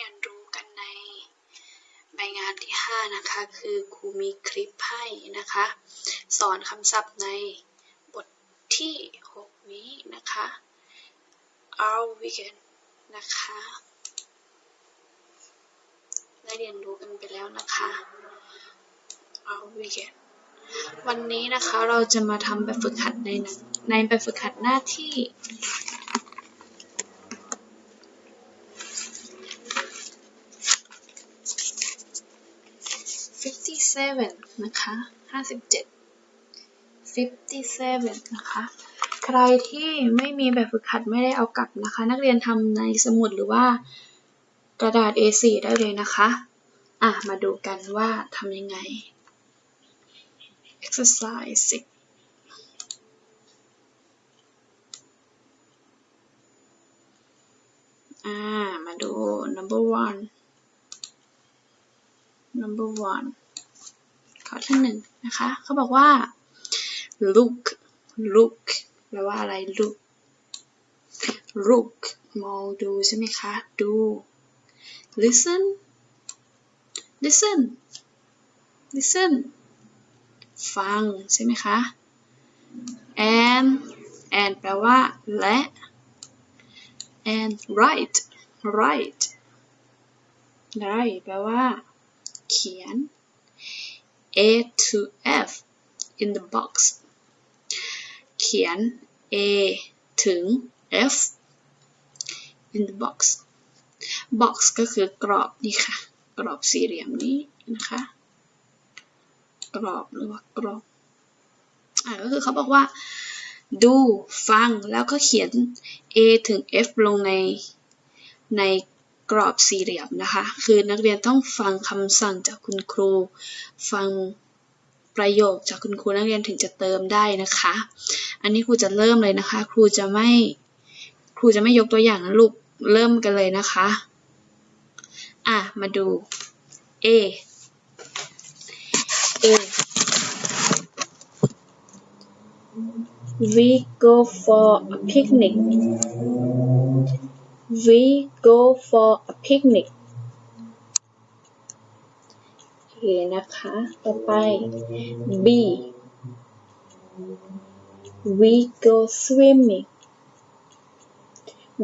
รียนรู้กันในใบงานที่ 5 นะคะ คือครูมีคลิปให้นะคะ สอนคำศัพท์ในบทที่ 6 นี้นะคะ our weekend นะคะ ได้เรียนรู้กันไปแล้วนะคะ our weekend วันนี้นะคะเราจะมาทำแบบฝึกหัดในในแบบฝึกหัดหน้าที่ 57 นะคะ 57 57 นะคะ ใครที่ไม่มีแบบฝึกหัดไม่ได้เอากลับนะคะ นักเรียนทำในสมุดหรือว่ากระดาษ A4 ได้เลยนะคะ อะ มาดูกันว่าทำยังไง exercise 10อ่า มาดู number one number one ข้อที่หนึ่งนะคะ เขาบอกว่า look look แปลว่าอะไร look look มองดูใช่ไหมคะ ดู listen listen listen ฟังใช่ไหมคะ and and แปลว่า และ and write write write แปลว่า เขียน A to F in the box เขียน A ถึง F in the box box ก็คือกรอบนี่ค่ะ กรอบสี่เหลี่ยมนี้นะคะ กรอบหรือว่ากรอบอ่าก็คือเขาบอกว่า ดูฟังแล้วก็เขียน A ถึง F ลงในใน กรอบสี่เหลี่ยมนะคะ คือนักเรียนต้องฟังคำสั่งจากคุณครู ฟังประโยคจากคุณครูนักเรียนถึงจะเติมได้นะคะ อันนี้ครูจะเริ่มเลยนะคะ ครูจะไม่ครูจะไม่ยกตัวอย่างนะลูกเริ่มกันเลยนะคะ อะ มาดู A A we go for a picnic we go for a picnic โอเคนะคะ ต่อไป B we go swimming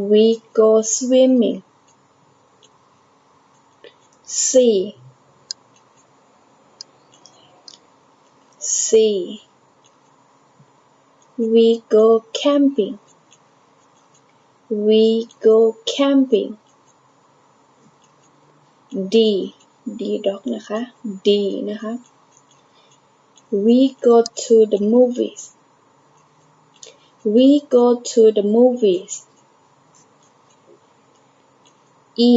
we go swimming C C we go camping we go camping D D dog นะคะ D นะคะ we go to the movies we go to the movies E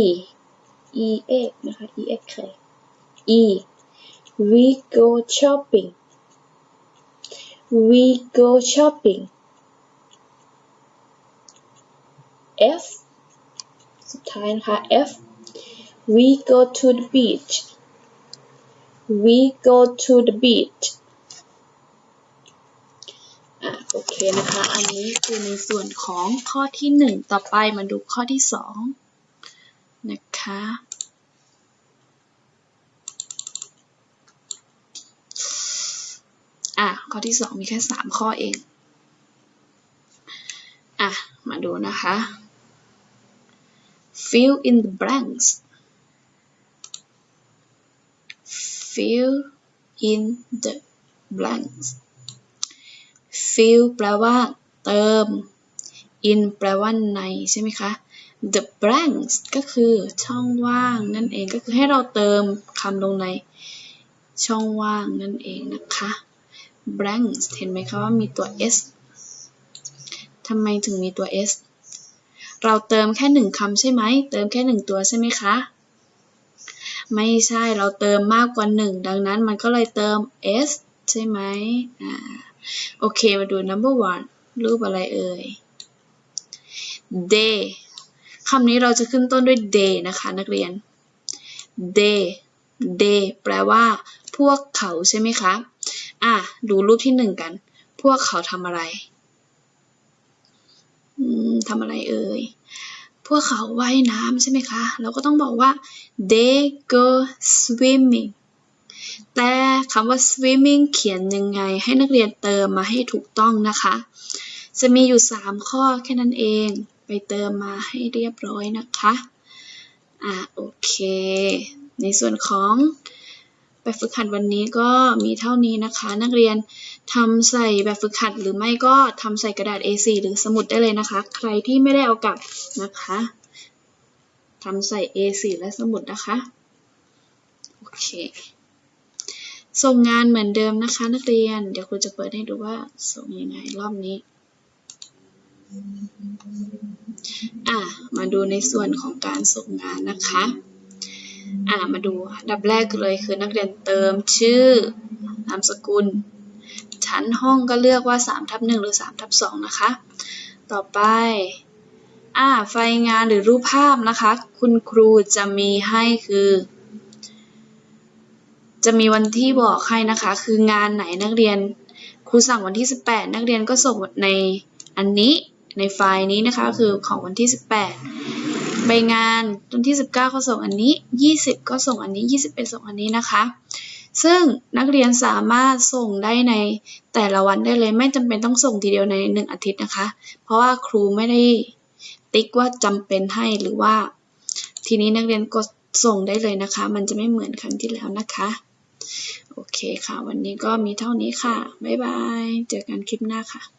E X นะคะ E X K E we go shopping we go shopping F สุดท้ายนะคะ F we go to the beach we go to the beach อะโอเคนะคะ อันนี้คือในส่วนของข้อที่หนึ่งต่อไปมาดูข้อที่สองนะคะอะข้อที่สองมีแค่สามข้อเอง อะ มาดูนะคะ fill in the blanks fill in the blanks fill แปลว่าเติม in แปลว่าในใช่ไหมคะ the blanks ก็คือช่องว่างนั่นเองก็คือให้เราเติมคำลงในช่องว่างนั่นเองนะคะ blanks เห็นไหมคะว่ามีตัว s ทำไมถึงมีตัว s เราเติมแค่หนึ่งคำใช่ไหม เติมแค่หนึ่งตัวใช่ไหมคะ ไม่ใช่ เราเติมมากกว่าหนึ่งดังนั้นมันก็เลยเติม s ใช่ไหมอ่า โอเค มาดู number one รูปอะไรเอ่ย day คำนี้เราจะขึ้นต้นด้วย day นะคะ นักเรียน day day แปลว่า พวกเขาใช่ไหมคะ อะ ดูรูปที่หนึ่งกัน พวกเขาทำอะไร ทำอะไรเอ่ย พวกเขาว่ายน้ำใช่ไหมคะ เราก็ต้องบอกว่า they go swimming แต่คำว่า swimming เขียนยังไงให้นักเรียนเติมมาให้ถูกต้องนะคะ จะมีอยู่ 3 ข้อแค่นั้นเอง ไปเติมมาให้เรียบร้อยนะคะ อ่าโอเค ในส่วนของ แบบฝึกหัดวันนี้ก็มีเท่านี้นะคะ นักเรียนทำใส่แบบฝึกหัดหรือไม่ก็ทำใส่กระดาษ A4 หรือสมุดได้เลยนะคะ ใครที่ไม่ได้เอากลับนะคะทำใส่ A4 และสมุดนะคะโอเคส่งงานเหมือนเดิมนะคะ นักเรียน เดี๋ยวครูจะเปิดให้ดูว่าส่งยังไงรอบนี้อะมาดูในส่วนของการส่งงานนะคะ อะมาดูดับแรกเลยคือนักเรียนเติมชื่อนามสกุล ชั้นห้องก็เลือกว่า3ทับ1หรือ3ทับ2นะคะ ต่อไปอ่าไฟงานหรือรูปภาพนะคะ คุณครูจะมีให้คือ จะมีวันที่บอกให้นะคะ คืองานไหนนักเรียนครูสั่งวันที่ 18 นักเรียนก็ส่งในอันนี้ในไฟล์นี้นะคะคือของวันที่ 18 ใบงานวันที่ 19 ก็ส่งอันนี้ 20 ก็ส่งอันนี้ 21 ส่งอันนี้นะคะ ซึ่งนักเรียนสามารถส่งได้ในแต่ละวันได้เลยไม่จำเป็นต้องส่งทีเดียวใน 1 อาทิตย์นะคะ เพราะว่าครูไม่ได้ติ๊กว่าจำเป็นให้หรือว่า ทีนี้นักเรียนกดส่งได้เลยนะคะ มันจะไม่เหมือนครั้งที่แล้วนะคะโอเคค่ะ วันนี้ก็มีเท่านี้ค่ะ บ๊ายบาย เจอกันคลิปหน้าค่ะ